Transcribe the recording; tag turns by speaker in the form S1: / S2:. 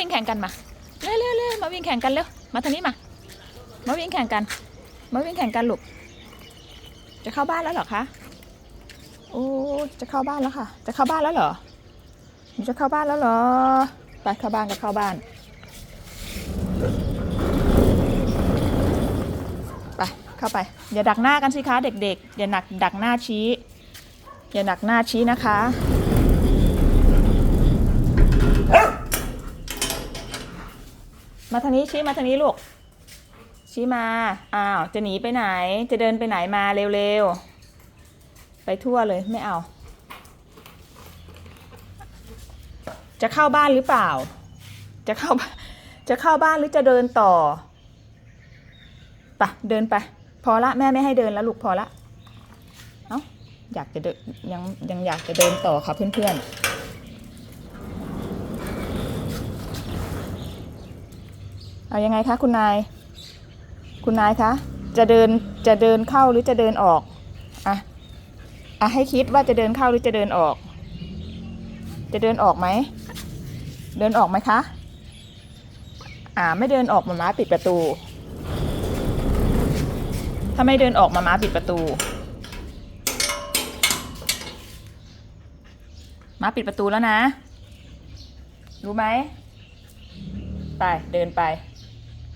S1: วิ่งแข่งกันมาเร็วเร็วเร็วมาวิ่งแข่งกันเร็วมาทางนี้มา มาวิ่งแข่งกัน มาวิ่งแข่งกันลูกจะเข้าบ้านแล้วเหรอคะโอ้จะเข้าบ้านแล้วค่ะ จะเข้าบ้านแล้วเหรอหนูจะเข้าบ้านแล้วเหรอไปเข้าบ้านก็เข้าบ้านไปเข้าไปอย่าดักหน้ากันสิคะเด็กๆ อย่าหนักดักหน้าชี้ อย่าดักหน้าชี้นะคะ มาทางนี้ชี้มาทางนี้ลูก ชี้มา อ้าว จะหนีไปไหน จะเดินไปไหนมาเร็วๆ ไปทั่วเลยไม่เอา จะเข้าบ้านหรือเปล่า จะเข้า จะเข้าบ้านหรือจะเดินต่อปะเดินไป พอละแม่ไม่ให้เดินแล้วลูกพอละ เอ้า อยากจะเดินยังยังอยากจะเดินต่อค่ะเพื่อนๆ เอายังไงคะคุณนาย คุณนายคะ จะเดินจะเดินเข้าหรือจะเดินออกอะอะให้คิดว่าจะเดินเข้าหรือจะเดินออก จะเดินออกไหม เดินออกไหมคะ อ่าไม่เดินออกมาม้าปิดประตู ถ้าไม่เดินออกมาม้าปิดประตูม้าปิดประตูแล้วนะ รู้ไหม ไปเดินไป